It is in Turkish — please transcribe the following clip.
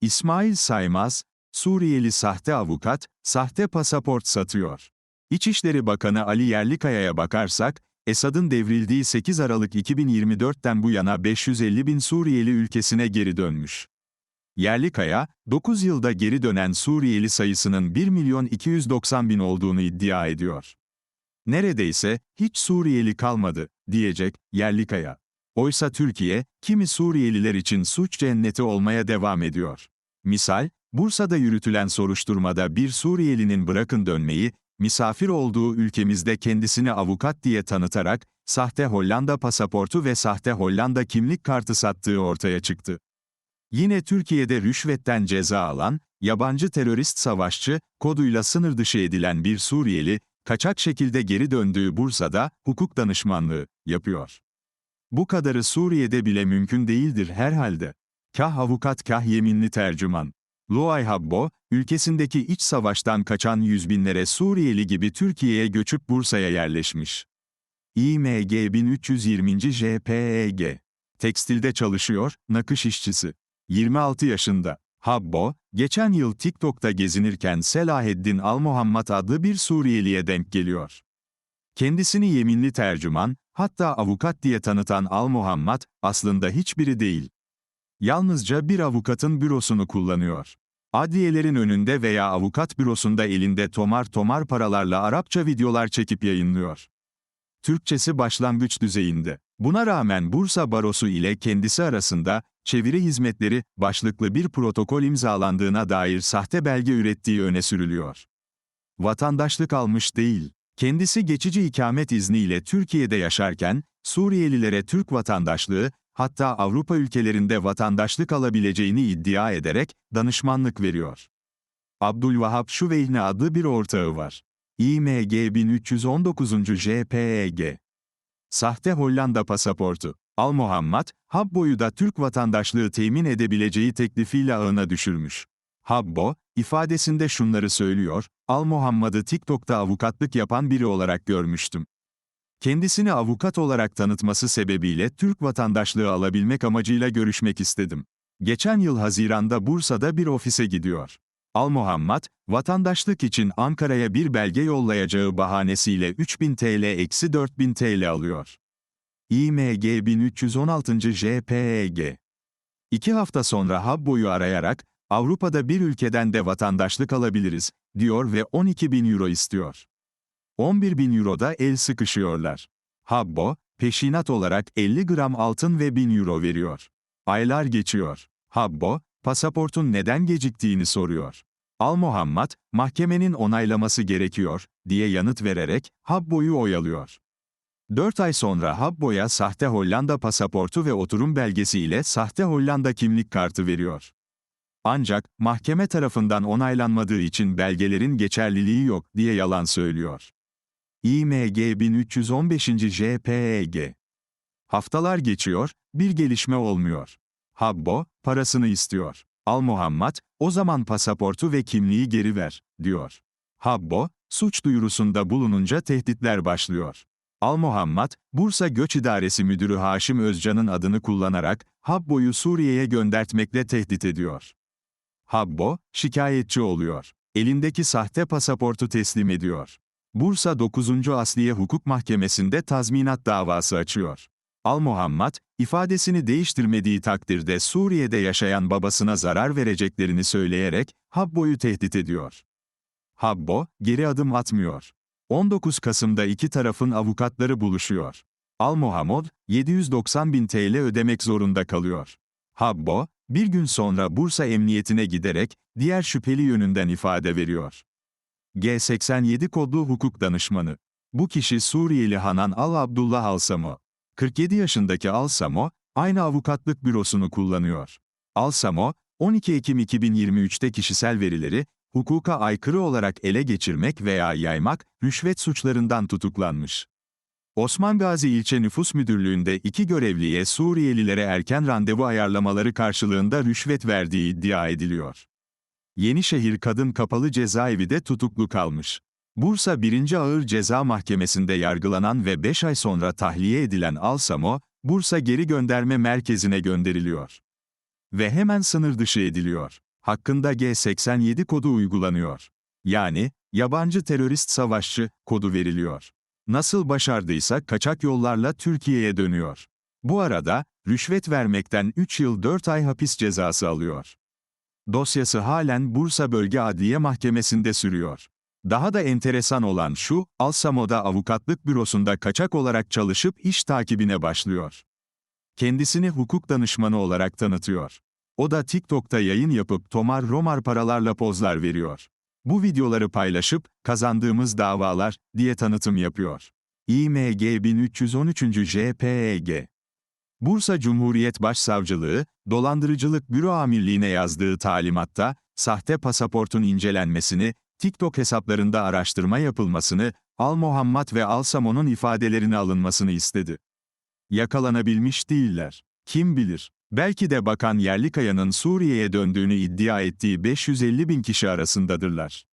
İsmail Saymaz, Suriyeli sahte avukat, sahte pasaport satıyor. İçişleri Bakanı Ali Yerlikaya'ya bakarsak, Esad'ın devrildiği 8 Aralık 2024'ten bu yana 550 bin Suriyeli ülkesine geri dönmüş. Yerlikaya, 9 yılda geri dönen Suriyeli sayısının 1 milyon 290 bin olduğunu iddia ediyor. Neredeyse hiç Suriyeli kalmadı, diyecek Yerlikaya. Oysa Türkiye, kimi Suriyeliler için suç cenneti olmaya devam ediyor. Misal, Bursa'da yürütülen soruşturmada bir Suriyelinin bırakın dönmeyi, misafir olduğu ülkemizde kendisini avukat diye tanıtarak, sahte Hollanda pasaportu ve sahte Hollanda kimlik kartı sattığı ortaya çıktı. Yine Türkiye'de rüşvetten ceza alan, yabancı terörist savaşçı, koduyla sınır dışı edilen bir Suriyeli, kaçak şekilde geri döndüğü Bursa'da hukuk danışmanlığı yapıyor. Bu kadarı Suriye'de bile mümkün değildir herhalde. Kah avukat kah yeminli tercüman. Luay Habbo, ülkesindeki iç savaştan kaçan yüz binlere Suriyeli gibi Türkiye'ye göçüp Bursa'ya yerleşmiş. İMG 1320. JPEG. Tekstilde çalışıyor, nakış işçisi. 26 yaşında. Habbo, geçen yıl TikTok'ta gezinirken Selaheddin Al-Muhammad adlı bir Suriyeliye denk geliyor. Kendisini yeminli tercüman, hatta avukat diye tanıtan Al-Muhammad, aslında hiçbiri değil. Yalnızca bir avukatın bürosunu kullanıyor. Adliyelerin önünde veya avukat bürosunda elinde tomar tomar paralarla Arapça videolar çekip yayınlıyor. Türkçesi başlangıç düzeyinde. Buna rağmen Bursa Barosu ile kendisi arasında, çeviri hizmetleri, başlıklı bir protokol imzalandığına dair sahte belge ürettiği öne sürülüyor. Vatandaşlık almış değil. Kendisi geçici ikamet izniyle Türkiye'de yaşarken, Suriyelilere Türk vatandaşlığı, hatta Avrupa ülkelerinde vatandaşlık alabileceğini iddia ederek danışmanlık veriyor. Abdülvahap Şuveyhne adlı bir ortağı var. İMG 1319. JPEG. Sahte Hollanda pasaportu. Al Muhammad, Habbo'yu da Türk vatandaşlığı temin edebileceği teklifiyle ağına düşürmüş. Habbo, ifadesinde şunları söylüyor, Al Muhammad'ı TikTok'ta avukatlık yapan biri olarak görmüştüm. Kendisini avukat olarak tanıtması sebebiyle Türk vatandaşlığı alabilmek amacıyla görüşmek istedim. Geçen yıl Haziran'da Bursa'da bir ofise gidiyor. Al Muhammad, vatandaşlık için Ankara'ya bir belge yollayacağı bahanesiyle 3000 TL eksi 4000 TL alıyor. İMG 1316. JPEG. İki hafta sonra Habbo'yu arayarak, Avrupa'da bir ülkeden de vatandaşlık alabiliriz, diyor ve 12 bin euro istiyor. 11 bin euroda el sıkışıyorlar. Habbo, peşinat olarak 50 gram altın ve 1000 euro veriyor. Aylar geçiyor. Habbo, pasaportun neden geciktiğini soruyor. Al Muhammad, mahkemenin onaylaması gerekiyor, diye yanıt vererek, Habbo'yu oyalıyor. 4 ay sonra Habbo'ya sahte Hollanda pasaportu ve oturum belgesi ile sahte Hollanda kimlik kartı veriyor. Ancak, mahkeme tarafından onaylanmadığı için belgelerin geçerliliği yok, diye yalan söylüyor. İMG 1315. JPEG. Haftalar geçiyor, bir gelişme olmuyor. Habbo, parasını istiyor. Al Muhammad, o zaman pasaportu ve kimliği geri ver, diyor. Habbo, suç duyurusunda bulununca tehditler başlıyor. Al Muhammad, Bursa Göç İdaresi Müdürü Haşim Özcan'ın adını kullanarak, Habbo'yu Suriye'ye göndertmekle tehdit ediyor. Habbo, şikayetçi oluyor. Elindeki sahte pasaportu teslim ediyor. Bursa 9. Asliye Hukuk Mahkemesi'nde tazminat davası açıyor. Al Muhammad, ifadesini değiştirmediği takdirde Suriye'de yaşayan babasına zarar vereceklerini söyleyerek Habbo'yu tehdit ediyor. Habbo, geri adım atmıyor. 19 Kasım'da iki tarafın avukatları buluşuyor. Al Muhammed, 790 bin TL ödemek zorunda kalıyor. Habbo, bir gün sonra Bursa Emniyetine giderek, diğer şüpheli yönünden ifade veriyor. G87 kodlu hukuk danışmanı. Bu kişi Suriyeli Hanan Al Abdullah Alsamo. 47 yaşındaki Alsamo, aynı avukatlık bürosunu kullanıyor. Alsamo, 12 Ekim 2023'te kişisel verileri, hukuka aykırı olarak ele geçirmek veya yaymak, rüşvet suçlarından tutuklanmış. Osman Gazi İlçe Nüfus Müdürlüğü'nde iki görevliye Suriyelilere erken randevu ayarlamaları karşılığında rüşvet verdiği iddia ediliyor. Yenişehir Kadın Kapalı Cezaevi de tutuklu kalmış. Bursa 1. Ağır Ceza Mahkemesi'nde yargılanan ve 5 ay sonra tahliye edilen Alsamo, Bursa Geri Gönderme Merkezi'ne gönderiliyor. Ve hemen sınır dışı ediliyor. hakkında G87 kodu uygulanıyor. Yani, yabancı terörist savaşçı kodu veriliyor. Nasıl başardıysa kaçak yollarla Türkiye'ye dönüyor. Bu arada, rüşvet vermekten 3 yıl 4 ay hapis cezası alıyor. Dosyası halen Bursa Bölge Adliye Mahkemesi'nde sürüyor. Daha da enteresan olan şu, Alsamo'da avukatlık bürosunda kaçak olarak çalışıp iş takibine başlıyor. Kendisini hukuk danışmanı olarak tanıtıyor. O da TikTok'ta yayın yapıp tomar romar paralarla pozlar veriyor. Bu videoları paylaşıp, kazandığımız davalar, diye tanıtım yapıyor. İMG 1313. JPEG Bursa Cumhuriyet Başsavcılığı, Dolandırıcılık Büro Amirliğine yazdığı talimatta, sahte pasaportun incelenmesini, TikTok hesaplarında araştırma yapılmasını, Al Muhammad ve Al Samon'un ifadelerini alınmasını istedi. Yakalanabilmiş değiller. Kim bilir? Belki de Bakan Yerlikaya'nın Suriye'ye döndüğünü iddia ettiği 550 bin kişi arasındadırlar.